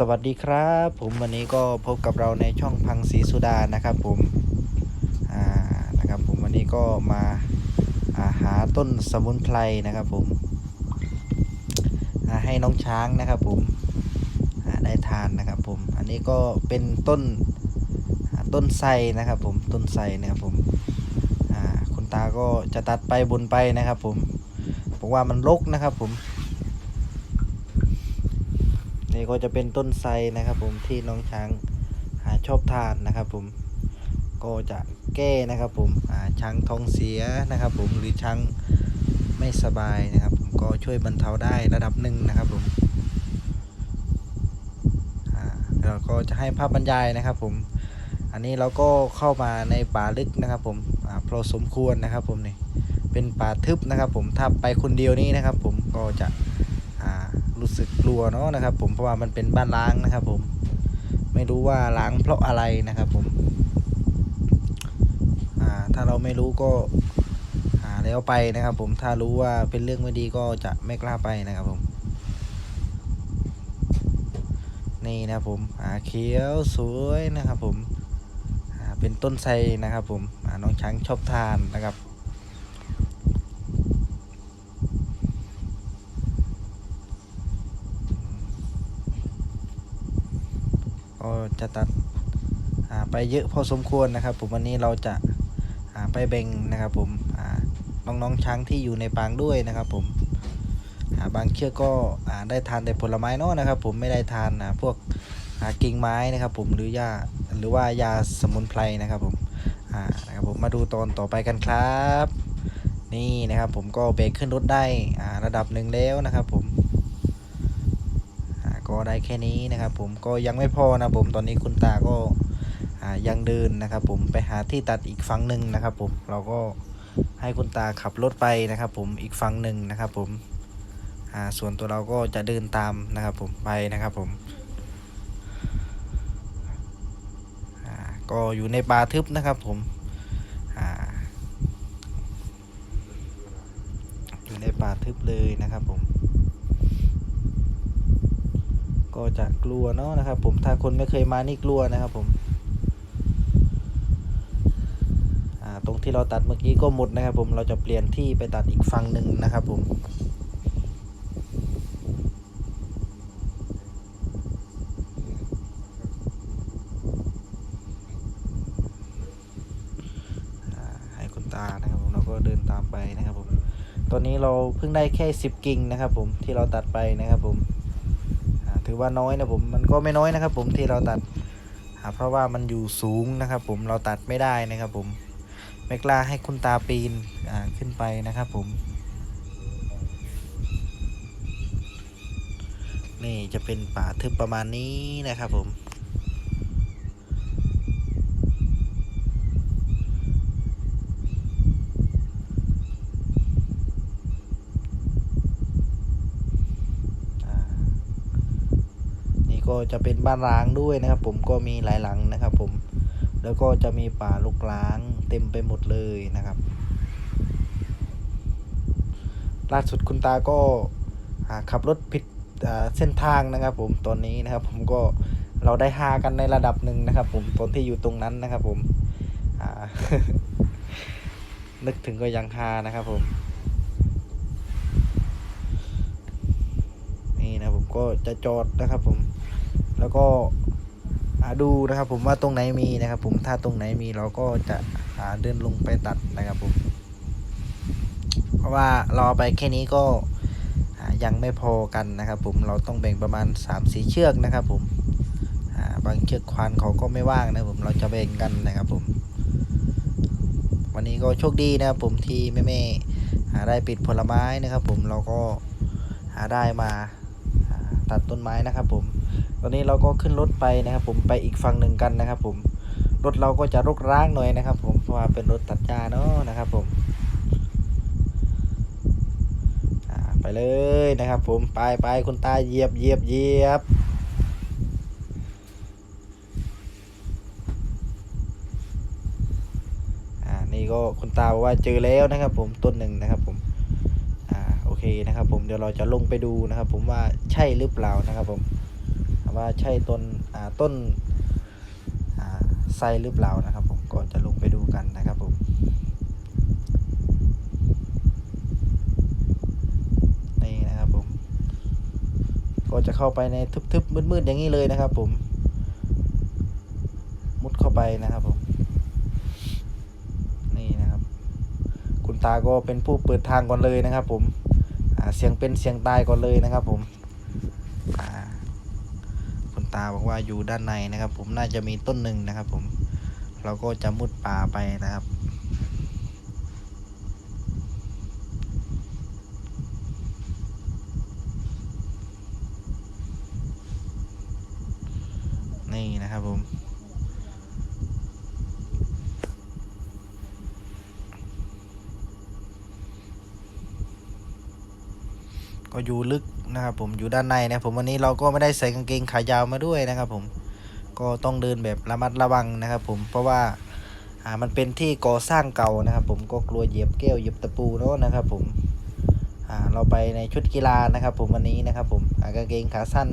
สวัสดีครับ ผมวันนี้ก็พบกับเราในช่องพังศรีสุดานะครับผมอ่านะครับผมวันนี้ก็มาาหาต้นสมุนไพรนะครับผมให้น้องช้างนะครับผมได้ทานนะครับผมอันนี้ก็เป็นต้นต้นไทรนะครับผมต้นไทรนะครับผมคุณตาก็จะตัดไปบนไปนะครับผมบอกว่ามันรกนะครับผม นี่ก็จะเป็นต้นไทรนะครับผมที่น้องช้างหาชอบทานนะครับผมก็จะแก้นะครับผมช้างท้องเสียนะครับผมหรือช้างไม่สบายนะครับ ผมก็ช่วยบรรเทาได้ระดับหนึ่งนะครับผมเราก็จะให้ภาพบรรยายนะครับผมอันนี้เราก็เข้ามาในป่าลึกนะครับผมอ่าพอสมควรนะครับผมนี่เป็นป่าทึบนะครับผมถ้าไปคนเดียวนี่นะครับผมก็จะ สึกกลัวเนาะนะครับ ผมเพราะว่ามันเป็นบ้านล้างนะครับ ผมไม่รู้ว่าล้างเพราะอะไรนะครับ ผมถ้าเราไม่รู้ก็อ่าแล้วไปนะครับ ผมถ้ารู้ว่าเป็นเรื่องไม่ดีก็จะไม่กล้าไปนะครับ ผม นี่นะผมอ่าเขียวสวยนะครับ ผมอ่าเป็นต้นไทรนะครับ ผมอ่าน้องช้างชอบทานนะครับ ก็จะตัดไปเยอะพอสมควรนะครับ ผมวันนี้เราจะาไปแบ่งนะครับ ผมอ่าน้องๆช้างที่อยู่ในปางด้วยนะครับ ผมาบางเชือกก็ได้ทานแต่ผลไม้เนอะนะครับ ผมไม่ได้ทานาพวกกิ่งไม้นะครับ ผมหรือหญ้าหรือว่ายาสมุนไพรนะครับ ผมนะครับผมมาดูตอนต่อไปกันครับ นี่นะครับ ผมก็เบรกขึ้นรถได้ระดับหนึ่งแล้วนะครับ ผม ก็ได้แค่นี้นะครับ ผมก็ยังไม่พอนะผมตอนนี้คุณตาก็ยังเดินนะครับ ผมไปหาที่ตัดอีกฝั่งหนึ่งนะครับ ผมเราก็ให้คุณตาขับรถไปนะครับ ผมอีกฝั่งหนึ่งนะครับ ผมส่วนตัวเราก็จะเดินตามนะครับ ผมไปนะครับ ผมก็อยู่ในป่าทึบนะครับ ผมอยู่ในป่าทึบเลยนะครับผม ก็จะกลัวเนาะนะครับ ผมถ้าคนไม่เคยมานี่กลัวนะครับ ผมตรงที่เราตัดเมื่อกี้ก็หมดนะครับ ผมเราจะเปลี่ยนที่ไปตัดอีกฝั่งหนึ่งนะครับ ผมให้คุณตานะครับผมเราก็เดินตามไปนะครับผมตอนนี้เราเพิ่งได้แค่ 10 กิ่งนะครับ ผมที่เราตัดไปนะครับผม ถือว่าน้อยนะผมมันก็ไม่น้อยนะครับ ผมที่เราตัดเพราะว่ามันอยู่สูงนะครับ ผมเราตัดไม่ได้นะครับ ผมไม่กล้าให้คุณตาปีนขึ้นไปนะครับ ผม นี่จะเป็นป่าทึบประมาณนี้นะครับผม อ่า นี่ ก็จะเป็นบ้านร้างด้วยนะครับ ผมก็มีหลายหลังนะครับ ผมแล้วก็จะมีป่าลูกร้าง เต็มไปหมดเลยนะครับล่าสุดคุณตาก็ขับรถผิดเส้นทางนะครับ ผมตอนนี้นะครับ ผมก็เราได้ฮากันในระดับหนึ่งนะครับ ผมตอนที่อยู่ตรงนั้นนะครับ ผมนึกถึงก็ยังฮานะครับ ผม นี่นะผมก็จะจอดนะครับ ผม แล้วก็อ่าดูนะครับผมว่าตรงไหนมีนะครับ ผมถ้าตรงไหนมีเราก็จะอ่าเดินลงไปตัดนะครับผมเพราะว่าเราเอไปแค่นี้ก็ยังไม่พอกันนะครับ ผมเราต้องแบ่งประมาณ3ามสี่เชือกนะครับ ผมบางเชือกควานเขาก็ไม่ว่างนะผมเราจะแบ่งกันนะครับผมวันนี้ก็โชคดีนะครับผมที่แม่แม่ๆหาได้ปิดผลไม้นะครับ ผมเราก็หาได้มา ตัดต้นไม้นะครับผม ตอนนี้เราก็ขึ้นรถไปนะครับ ผมไปอีกฝั่งหนึ่งกันนะครับ ผม รถเราก็จะรกร้างหน่อยนะครับ ผม เพราะว่าเป็นรถตัดหญ้าเนาะนะครับ ผมไปเลยนะครับ ผม ไปไปคุณตาเหยียบเหยียบเหยียบอ่านี่ก็คุณตาบอกว่าเจอแล้วนะครับ ผมต้นหนึ่งนะครับผม นะครับผมเดี๋ยวเราจะลงไปดูนะครับผมว่าใช่หรือเปล่านะครับผมว่าใช่ต้นต้นไทรหรือเปล่านะครับ ผมก็จะลงไปดูกันนะครับผมนี่นะครับผม ก็จะเข้าไปในทึบๆมืดๆอย่างนี้เลยนะครับ ผม มุดเข้าไปนะครับผมนี่นะครับ คุณตาก็เป็นผู้เปิดทางก่อนเลยนะครับ ผม เสียงเป็นเสียงตายก่อนเลยนะครับ ผมคุณตาบอกว่าอยู่ด้านในนะครับ ผมน่าจะมีต้นหนึ่งนะครับ ผมเราก็จะมุดป่าไปนะครับนี่นะครับผม ก็ อยู่ลึกนะครับผมอยู่ด้านในนะผมวันนี้เราก็ไม่ได้ใส่กางเกงขายาวมาด้วยนะครับผมก็ต้องเดินแบบระมัดระวังนะครับผมเพราะว่าอ่ามันเป็นที่ก่อสร้างเก่านะครับ ผมก็กลัวเหยียบแก้วเหยียบตะปูเนาะนะครับผมอ่าเราไปในชุดกีฬานะครับ ผมวันนี้นะครับ ผมกางเกงขาสั้น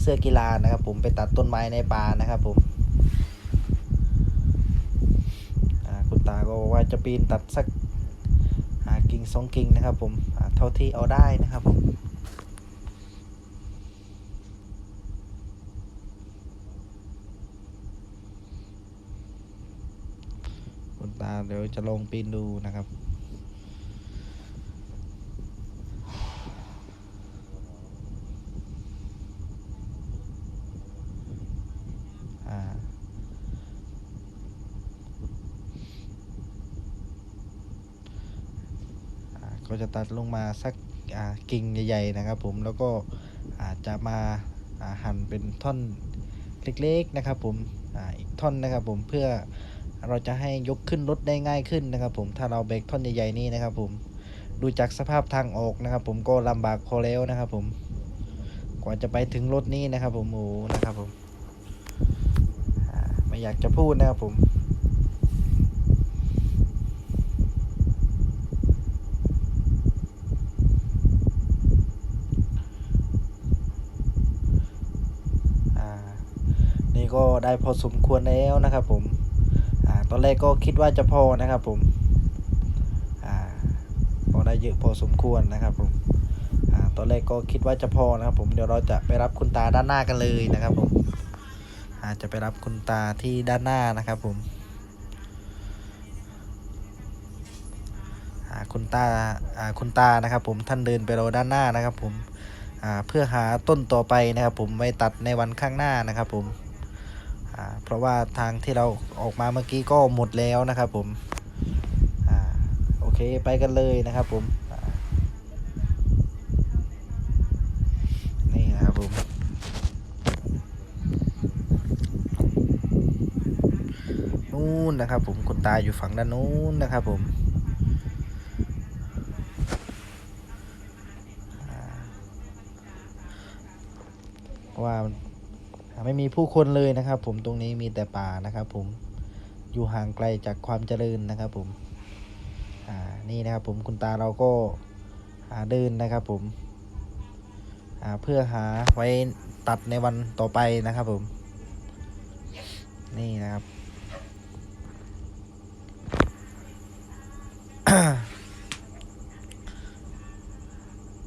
เสื้อกีฬานะครับ ผมไปตัดต้นไม้ในป่านะครับ ผมอ่าคุณตาก็ว่าจะปีนตัดสักหากิ่งสองกิ่งนะครับ ผมเท่าที่เอาได้นะครับผม ตาเดี๋ยวจะลองปีนดูนะครับอ่าก็จะตัดลงมาสักกิ่งใหญ่ๆนะครับผมแล้วก็อาจจะมาอ่าหั่นเป็นท่อนเล็กๆนะครับผมอ่าอีกท่อนนะครับผมเพื่อ เราจะให้ยกขึ้นรถได้ง่ายขึ้นนะครับ ผมถ้าเราแบรกท่อนใหญ่ๆนี้นะครับ ผมดูจากสภาพทางออกนะครับ ผมก็ลำบากพอแล้วนะครับ ผมกว่าจะไปถึงรถนี้นะครับ ผมโอ้นะครับ ผมไม่อยากจะพูดนะครับผมนี่ก็ได้พอสมควรแล้วนะครับผม ตอนแรกก็คิดว่าจะพอนะครับผมอ่าพอได้เยอะพอสมควรนะครับผมอ่าตอนแรกก็คิดว่าจะพอนะครับผมเดี๋ยวเราจะไปรับคุณตาด้านหน้ากันเลยนะครับผมอาจจะไปรับคุณตาที่ด้านหน้านะครับผมอ่าคุณตาอ่าคุณตานะครับผมท่านเดินไปรอด้านหน้านะครับผมอ่าเพื่อหาต้นต่อไปนะครับผมไว้ตัดในวันข้างหน้านะครับผม เพราะว่าทางที่เราออกมาเมื่อกี้ก็หมดแล้วนะครับผมอโอเคไปกันเลยนะครับผมนี่นะครับผมนู่นนะครับผมคุณตาอยู่ฝั่งด้านนู้นนะครับผมเพราะว่า ไม่มีผู้คนเลยนะครับ ผมตรงนี้มีแต่ป่านะครับ ผมอยู่ห่างไกลจากความเจริญนะครับ ผมอ่านี่นะครับ ผมคุณตาเราก็หาเดินนะครับ ผมอ่าเพื่อหาไว้ตัดในวันต่อไปนะครับ ผม นี่นะครับ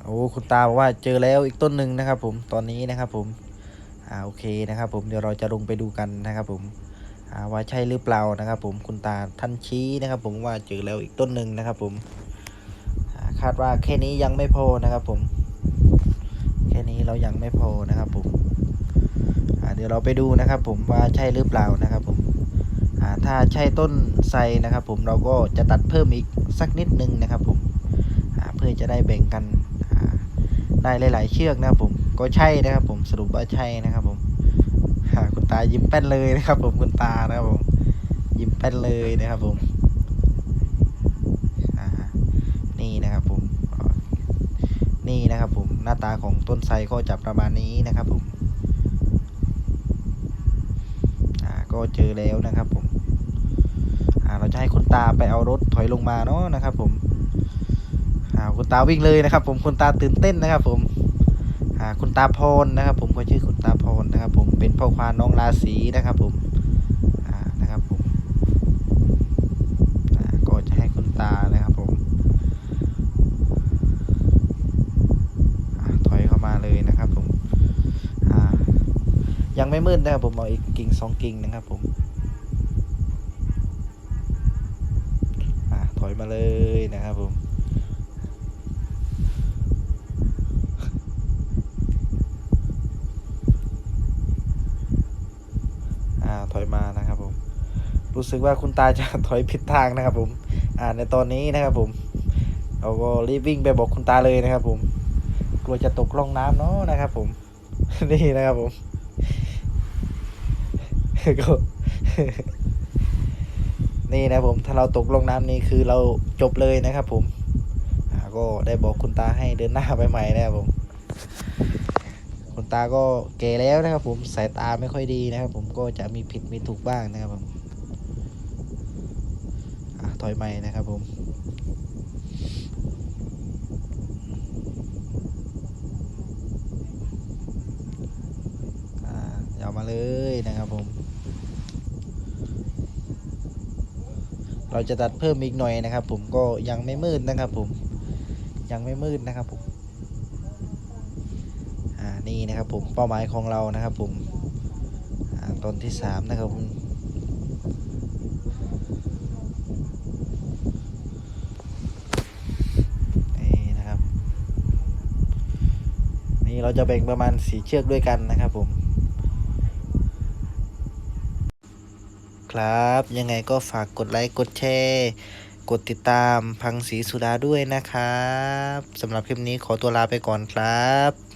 โอ้คุณตาบอกว่าเจอแล้วอีกต้นหนึ่งนะครับ ผมตอนนี้นะครับ ผม อ่าโอเคนะครับผมเดี๋ยวเราจะลงไปดูกันนะครับผมอ่าว่าใช่หรือเปล่านะครับ ผมคุณตาท่านชี้นะครับ ผมว่าเจอแล้วอีกต้นหนึ่งนะครับ ผมคาดว่าแค่นี้ยังไม่พอนะครับ ผม แค่นี้เรายังไม่พอนะครับ ผมอ่าเดี๋ยวเราไปดูนะครับ ผมว่าใช่หรือเปล่านะครับ ผมอ่าถ้าใช่ต้นไทรนะครับ ผมเราก็จะตัดเพิ่มอีกสักนิดนึงนะครับ ผมอ่าเพื่อจะได้แบ่งกันได้หลาย ๆ เชือกนะครับผม ก็ใช่นะครับ ผมสรุปว่าใช่นะครับ ผมอ่าคุณตายิ้มแป้นเลยนะครับ ผมคุณตานะครับผม ยิ้มแป้นเลยนะครับ ผมนี่นะครับ ผมนี่นะครับ ผมหน้าตาของต้นไทรก็จะประมาณนี้นะครับ ผมก็เจอแล้วนะครับ ผมเราจะให้คุณตาไปเอารถถอยลงมาเนาะนะครับ ผมคุณตาวิ่งเลยนะครับ ผมคุณตาตื่นเต้นนะครับ ผม คุณตาพรนะครับ ผมก็ชื่อคุณตาพรนนะครับ ผมเป็นพ่อควานน้องราศีนะครับ ผมนะครับผมก็จะให้คุณตานะครับผมอถอยเข้ามาเลยนะครับ ผมยังไม่มืดนะครับผมเอาอีกกิ่งสองกิ่งนะครับ ผมอถอยมาเลยนะครับผม อ่า ถอยมานะครับผม รู้สึกว่าคุณตาจะถอยผิดทางนะครับผม อ่าในตอนนี้นะครับผม เราก็รีบวิ่งไปบอกคุณตาเลยนะครับผม กลัวจะตกล่องน้ำเนาะนะครับ ผม นี่นะครับผมก็นี่นะครับผมถ้าเราตกลงน้ำนี่คือเราจบเลยนะครับผมก็ได้บอกคุณตาให้เดินหน้าไปใหม่นะครับผม คุณตาก็แก่แล้วนะครับ ผมสายตาไม่ค่อยดีนะครับ ผมก็จะมีผิดมีถูกบ้างนะครับผมอถอยใหม่นะครับผมอ่ายาวมาเลยนะครับผม เราจะตัดเพิ่มอีกหน่อยนะครับ ผมก็ยังไม่มืดนะครับ ผมยังไม่มืดนะครับผม นะครับผมเป้าหมายของเรานะครับผมตอนที่สามนะครับผมนี่นะครับนี่เราจะแบ่งประมาณสีเชือกด้วยกันนะครับผม ครับยังไงก็ฝากกดไลค์กดแชร์กดติดตามพังสีสุดาด้วยนะครับสำหรับคลิปนี้ขอตัวลาไปก่อนครับ